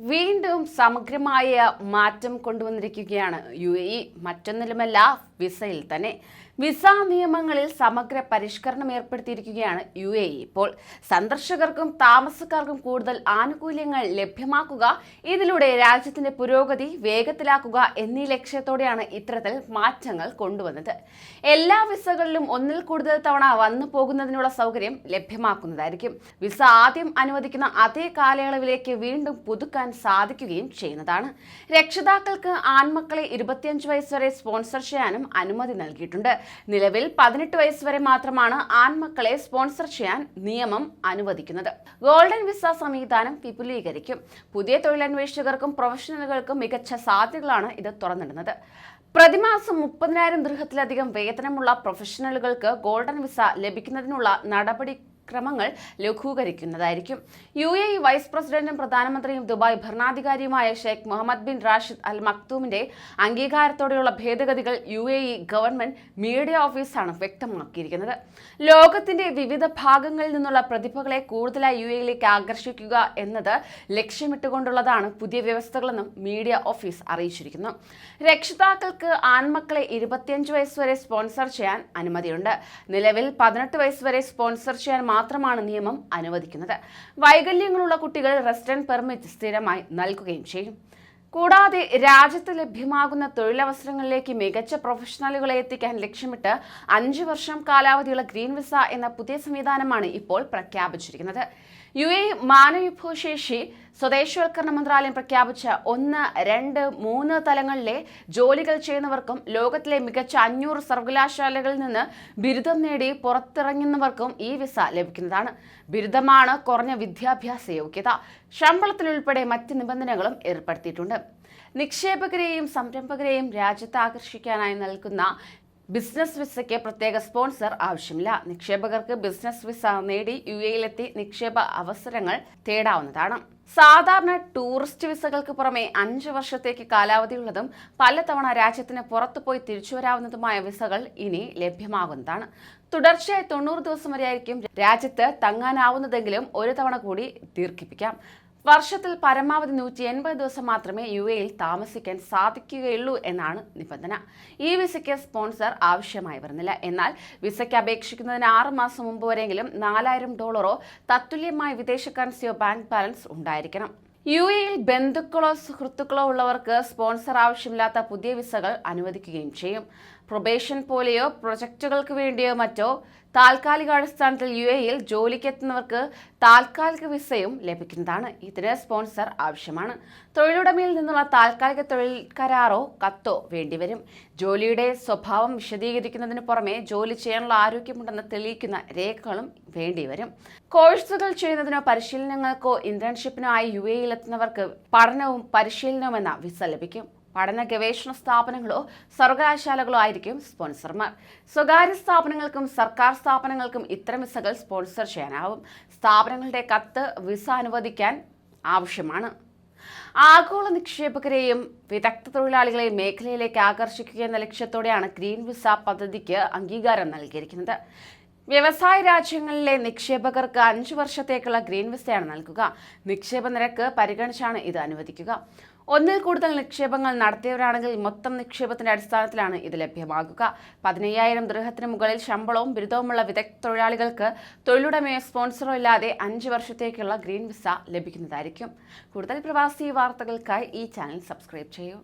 വീണ്ടും സമഗ്രമായ മാറ്റം കൊണ്ടുവന്നിരിക്കുകയാണ് യു എ ഇ. മറ്റൊന്നിലുമല്ല വിസയിൽ തന്നെ. വിസ നിയമങ്ങളിൽ സമഗ്ര പരിഷ്കരണം ഏർപ്പെടുത്തിയിരിക്കുകയാണ് യു എ ഇ. ഇപ്പോൾ സന്ദർശകർക്കും താമസക്കാർക്കും കൂടുതൽ ആനുകൂല്യങ്ങൾ ലഭ്യമാക്കുക ഇതിലൂടെ രാജ്യത്തിന്റെ പുരോഗതി വേഗത്തിലാക്കുക എന്നീ ലക്ഷ്യത്തോടെയാണ് ഇത്തരത്തിൽ മാറ്റങ്ങൾ കൊണ്ടുവന്നത്. എല്ലാ വിസകളിലും ഒന്നിൽ കൂടുതൽ തവണ വന്നു പോകുന്നതിനുള്ള സൗകര്യം ലഭ്യമാക്കുന്നതായിരിക്കും. വിസ ആദ്യം അനുവദിക്കുന്ന അതേ കാലയളവിലേക്ക് വീണ്ടും പുതുക്കാൻ സാധിക്കുകയും ചെയ്യുന്നതാണ്. രക്ഷിതാക്കൾക്ക് ആൺമക്കളെ ഇരുപത്തിയഞ്ച് വയസ്സ് വരെ സ്പോൺസർ ചെയ്യാനും അനുമതി നൽകിയിട്ടുണ്ട്. നിലവിൽ പതിനെട്ട് വയസ്സ് വരെ മാത്രമാണ് ആൺമക്കളെ സ്പോൺസർ ചെയ്യാൻ നിയമം അനുവദിക്കുന്നത്. ഗോൾഡൻ വിസ സംവിധാനം വിപുലീകരിക്കും. പുതിയ തൊഴിലന്വേഷകർക്കും പ്രൊഫഷണലുകൾക്കും മികച്ച സാധ്യതകളാണ് ഇത് തുറന്നിടുന്നത്. പ്രതിമാസം മുപ്പതിനായിരം ദൃഹത്തിലധികം വേതനമുള്ള പ്രൊഫഷണലുകൾക്ക് ഗോൾഡൻ വിസ ലഭിക്കുന്നതിനുള്ള നടപടി ക്രമങ്ങൾ ലഘൂകരിക്കുന്നതായിരിക്കും. യു എ വൈസ് പ്രസിഡന്റും പ്രധാനമന്ത്രിയും Dubai ഭരണാധികാരിയുമായ Sheikh Mohammed bin Rashid Al മക്തൂമിന്റെ അംഗീകാരത്തോടെയുള്ള ഭേദഗതികൾ U A E government media ഓഫീസാണ് വ്യക്തമാക്കിയിരിക്കുന്നത്. ലോകത്തിന്റെ വിവിധ ഭാഗങ്ങളിൽ നിന്നുള്ള പ്രതിഭകളെ കൂടുതലായി യു എയിലേക്ക് ആകർഷിക്കുക എന്നത് ലക്ഷ്യമിട്ടുകൊണ്ടുള്ളതാണ് പുതിയ വ്യവസ്ഥകളെന്നും മീഡിയ ഓഫീസ് അറിയിച്ചിരിക്കുന്നു. രക്ഷിതാക്കൾക്ക് ആൺമക്കളെ ഇരുപത്തിയഞ്ച് വയസ്സ് വരെ സ്പോൺസർ ചെയ്യാൻ അനുമതിയുണ്ട്. നിലവിൽ പതിനെട്ട് വയസ്സ് വരെ സ്പോൺസർ ചെയ്യാൻ മാത്രമാണ് നിയമം അനുവദിക്കുന്നത്. വൈകല്യങ്ങളുള്ള കുട്ടികൾ റെസിഡന്റ് പെർമിറ്റ് സ്ഥിരമായി നൽകുകയും ചെയ്യും. കൂടാതെ രാജ്യത്ത് ലഭ്യമാകുന്ന തൊഴിലവസരങ്ങളിലേക്ക് മികച്ച പ്രൊഫഷണലുകളെ എത്തിക്കാൻ ലക്ഷ്യമിട്ട് അഞ്ച് വർഷം കാലാവധിയുള്ള ഗ്രീൻ വിസ എന്ന പുതിയ സംവിധാനമാണ് ഇപ്പോൾ പ്രഖ്യാപിച്ചിരിക്കുന്നത്. യു എ മാനവിഭവശേഷി സ്വദേശവൽക്കരണ മന്ത്രാലയം പ്രഖ്യാപിച്ച ഒന്ന് രണ്ട് മൂന്ന് തലങ്ങളിലെ ജോലികൾ ചെയ്യുന്നവർക്കും ലോകത്തിലെ മികച്ച അഞ്ഞൂറ് സർവകലാശാലകളിൽ നിന്ന് ബിരുദം നേടി പുറത്തിറങ്ങുന്നവർക്കും ഈ വിസ ലഭിക്കുന്നതാണ്. ബിരുദമാണ് കുറഞ്ഞ വിദ്യാഭ്യാസ യോഗ്യത. ശമ്പളത്തിലുൾപ്പെടെ മറ്റ് നിബന്ധനകളും ഏർപ്പെടുത്തിയിട്ടുണ്ട്. നിക്ഷേപകരെയും സംരംഭകരെയും രാജ്യത്ത് ആകർഷിക്കാനായി നൽകുന്ന ബിസിനസ് വിസയ്ക്ക് പ്രത്യേക സ്പോൺസർ ആവശ്യമില്ല. നിക്ഷേപകർക്ക് ബിസിനസ് വിസ നേടി യു എയിലെത്തി നിക്ഷേപ അവസരങ്ങൾ തേടാവുന്നതാണ്. സാധാരണ ടൂറിസ്റ്റ് വിസകൾക്ക് പുറമെ അഞ്ച് വർഷത്തേക്ക് കാലാവധിയുള്ളതും പലതവണ രാജ്യത്തിന് പുറത്തുപോയി തിരിച്ചു വരാവുന്നതുമായ വിസകൾ ഇനി ലഭ്യമാകുന്നതാണ്. തുടർച്ചയായി തൊണ്ണൂറ് ദിവസം വരെയായിരിക്കും രാജ്യത്ത് തങ്ങാനാവുന്നതെങ്കിലും ഒരു തവണ കൂടി ദീർഘിപ്പിക്കാം. വർഷത്തിൽ പരമാവധി നൂറ്റി എൺപത് ദിവസം മാത്രമേ യു എയിൽ താമസിക്കാൻ സാധിക്കുകയുള്ളൂ എന്നാണ് നിബന്ധന. ഈ വിസയ്ക്ക് സ്പോൺസർ ആവശ്യമായി വരുന്നില്ല. എന്നാൽ വിസയ്ക്ക് അപേക്ഷിക്കുന്നതിന് ആറ് മാസം മുമ്പ് വരെയെങ്കിലും നാലായിരം ഡോളറോ തത്തുല്യമായ വിദേശ കറൻസിയോ ബാങ്ക് ബാലൻസ് ഉണ്ടായിരിക്കണം. യു എയിൽ ബന്ധുക്കളോ സുഹൃത്തുക്കളോ ഉള്ളവർക്ക് സ്പോൺസർ ആവശ്യമില്ലാത്ത പുതിയ വിസകൾ അനുവദിക്കുകയും ചെയ്യും. പ്രൊബേഷൻ പോലെയോ പ്രൊജക്റ്റുകൾക്ക് വേണ്ടിയോ മറ്റോ താൽക്കാലിക അടിസ്ഥാനത്തിൽ യു എയിൽ ജോലിക്കെത്തുന്നവർക്ക് താൽക്കാലിക വിസയും ലഭിക്കുന്നതാണ്. ഇതിന് സ്പോൺസർ ആവശ്യമാണ്. തൊഴിലുടമയിൽ നിന്നുള്ള താൽക്കാലിക തൊഴിൽ കരാറോ കത്തോ വേണ്ടിവരും. ജോലിയുടെ സ്വഭാവം വിശദീകരിക്കുന്നതിന് പുറമെ ജോലി ചെയ്യാനുള്ള ആരോഗ്യമുണ്ടെന്ന് തെളിയിക്കുന്ന രേഖകളും വേണ്ടിവരും. കോഴ്സുകൾ ചെയ്യുന്നതിനോ പരിശീലനങ്ങൾക്കോ ഇന്റേൺഷിപ്പിനോ ആയി യു എയിലെത്തുന്നവർക്ക് പഠനവും പരിശീലനവും എന്ന വിസ ലഭിക്കും. പഠന ഗവേഷണ സ്ഥാപനങ്ങളോ സർവകലാശാലകളോ ആയിരിക്കും സ്പോൺസർമാർ. സ്വകാര്യ സ്ഥാപനങ്ങൾക്കും സർക്കാർ സ്ഥാപനങ്ങൾക്കും ഇത്തരം വിസകൾ സ്പോൺസർ ചെയ്യാനാവും. സ്ഥാപനങ്ങളുടെ കത്ത് വിസ അനുവദിക്കാൻ ആവശ്യമാണ്. ആഗോള നിക്ഷേപകരെയും വിദഗ്ധ തൊഴിലാളികളെയും മേഖലയിലേക്ക് ആകർഷിക്കുക എന്ന ലക്ഷ്യത്തോടെയാണ് ഗ്രീൻ വിസ പദ്ധതിക്ക് അംഗീകാരം നൽകിയിരിക്കുന്നത്. വ്യവസായ രാജ്യങ്ങളിലെ നിക്ഷേപകർക്ക് അഞ്ചു വർഷത്തേക്കുള്ള ഗ്രീൻ വിസയാണ് നൽകുക. നിക്ഷേപ നിരക്ക് പരിഗണിച്ചാണ് ഇത് അനുവദിക്കുക. ഒന്നിൽ കൂടുതൽ നിക്ഷേപങ്ങൾ നടത്തിയവരാണെങ്കിൽ മൊത്തം നിക്ഷേപത്തിന്റെ അടിസ്ഥാനത്തിലാണ് ഇത് ലഭ്യമാകുക. പതിനയ്യായിരം ദൃഹത്തിന് മുകളിൽ ശമ്പളവും ബിരുദവുമുള്ള വിദഗ്ധ തൊഴിലാളികൾക്ക് തൊഴിലുടമയോ സ്പോൺസറോ ഇല്ലാതെ അഞ്ച് വർഷത്തേക്കുള്ള ഗ്രീൻ വിസ ലഭിക്കുന്നതായിരിക്കും. കൂടുതൽ പ്രവാസി വാർത്തകൾക്കായി ഈ ചാനൽ സബ്സ്ക്രൈബ് ചെയ്യൂ.